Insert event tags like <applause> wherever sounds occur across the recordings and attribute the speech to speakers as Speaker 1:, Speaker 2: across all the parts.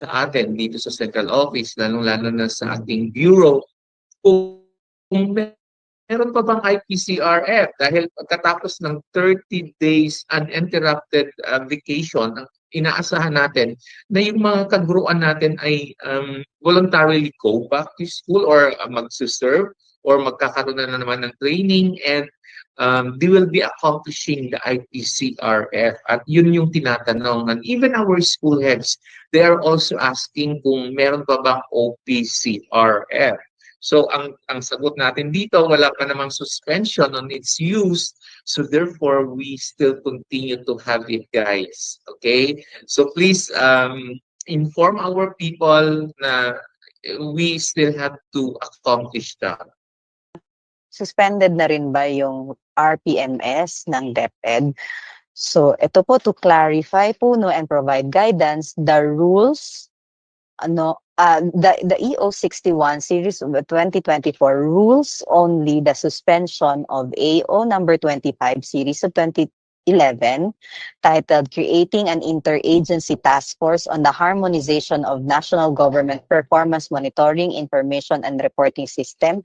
Speaker 1: sa atin dito sa central office, lalong-lalo na sa ating bureau, kung, kung meron pa bang IPCRF dahil pagkatapos ng 30 days uninterrupted uh, vacation, inaasahan natin na yung mga kaguruan natin ay um, voluntarily go back to school or uh, magsuserve or magkakaroon na naman ng training and um, they will be accomplishing the IPCRF at yun yung tinatanong and even our school heads they are also asking kung meron pa bang OPCRF So ang ang sagot natin dito wala pa namang suspension on its use. So therefore we still continue to have it guys. Okay? So please um inform our people na we still have to accomplish that
Speaker 2: suspended na rin ba yung RPMS ng DepEd? So ito po to clarify po no and provide guidance the rules ano uh, the, the EO61 series of 2024 rules only the suspension of AO number 25 series of 2011 titled Creating an Interagency Task Force on the Harmonization of National Government Performance Monitoring Information and Reporting System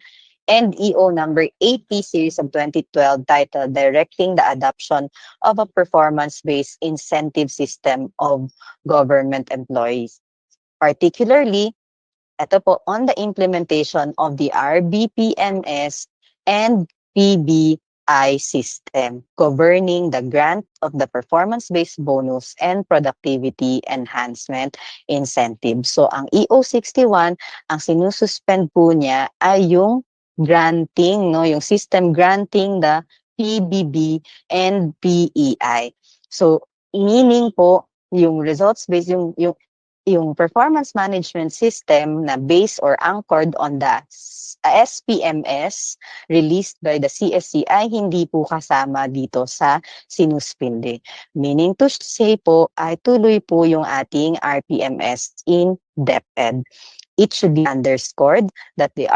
Speaker 2: and EO number 80 series of 2012 titled Directing the Adoption of a Performance-Based Incentive System of Government Employees. particularly ito po on the implementation of the RBPMS and PBI system governing the grant of the performance-based bonus and productivity enhancement incentive. So ang EO61, ang sinususpend po niya ay yung granting, no, yung system granting the PBB and PEI. So meaning po yung results based yung yung yung performance management system na based or anchored on the SPMS released by the CSC ay hindi po kasama dito sa sinuspinde. Meaning to say po ay tuloy po yung ating RPMS in DepEd it should be underscored that the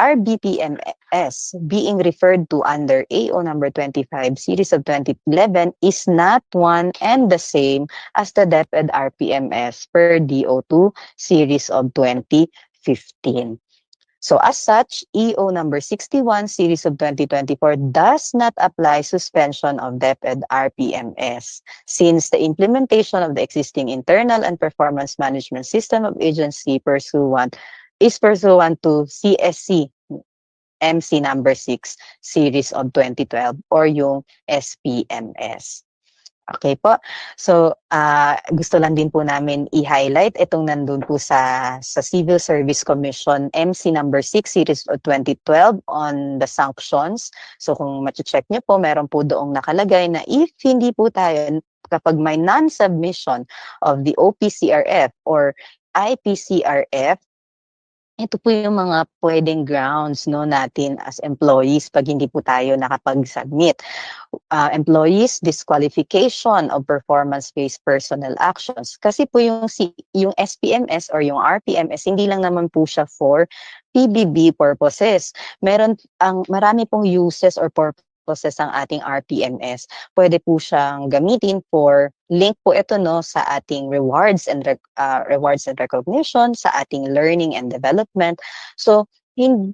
Speaker 2: RBPMS being referred to under AO number 25 series of 2011 is not one and the same as the DepEd RPMS per DO2 series of 2015. So as such, EO number 61 series of 2024 does not apply suspension of DepEd RPMS since the implementation of the existing internal and performance management system of agency pursuant is pursuant to CSC MC number 6 series of 2012 or yung SPMS. Okay po. So, uh, gusto lang din po namin i-highlight itong nandun po sa, sa Civil Service Commission MC number 6 series of 2012 on the sanctions. So, kung check nyo po, meron po doong nakalagay na if hindi po tayo kapag may non-submission of the OPCRF or IPCRF, ito po yung mga pwedeng grounds no natin as employees pag hindi po tayo nakapag-submit. Uh, employees disqualification of performance-based personnel actions. Kasi po yung yung SPMS or yung RPMS hindi lang naman po siya for PBB purposes. Meron ang marami pong uses or purposes ang ating RPMS. Pwede po siyang gamitin for link po ito no sa ating rewards and uh, rewards and recognition sa ating learning and development. So hin,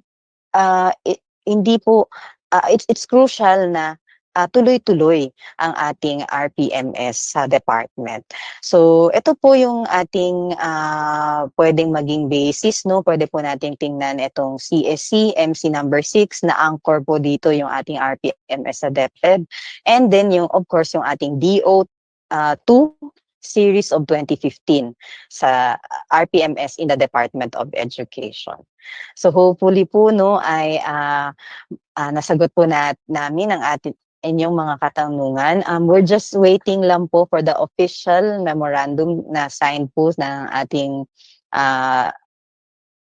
Speaker 2: uh, it, hindi po uh, it's it's crucial na uh, tuloy-tuloy ang ating RPMS sa department. So, ito po yung ating uh, pwedeng maging basis, no? Pwede po nating tingnan itong CSC, MC number 6 na anchor po dito yung ating RPMS sa DepEd. And then yung, of course, yung ating DO uh, 2 series of 2015 sa RPMS in the Department of Education. So hopefully po no ay uh, uh, nasagot po na, namin ang ating inyong mga katanungan. Um, we're just waiting lang po for the official memorandum na signed po ng ating uh,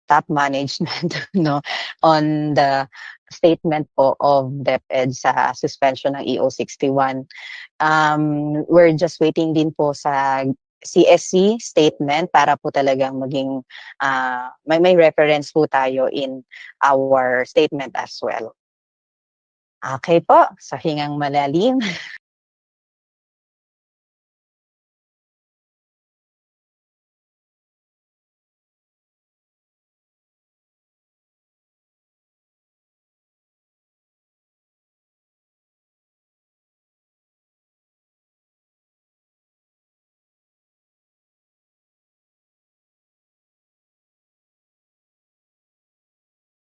Speaker 2: top management <laughs> no on the statement po of DepEd sa suspension ng EO61. Um, we're just waiting din po sa CSC statement para po talagang maging uh, may may reference po tayo in our statement as well. Okay po, sa hingang malalim. <laughs>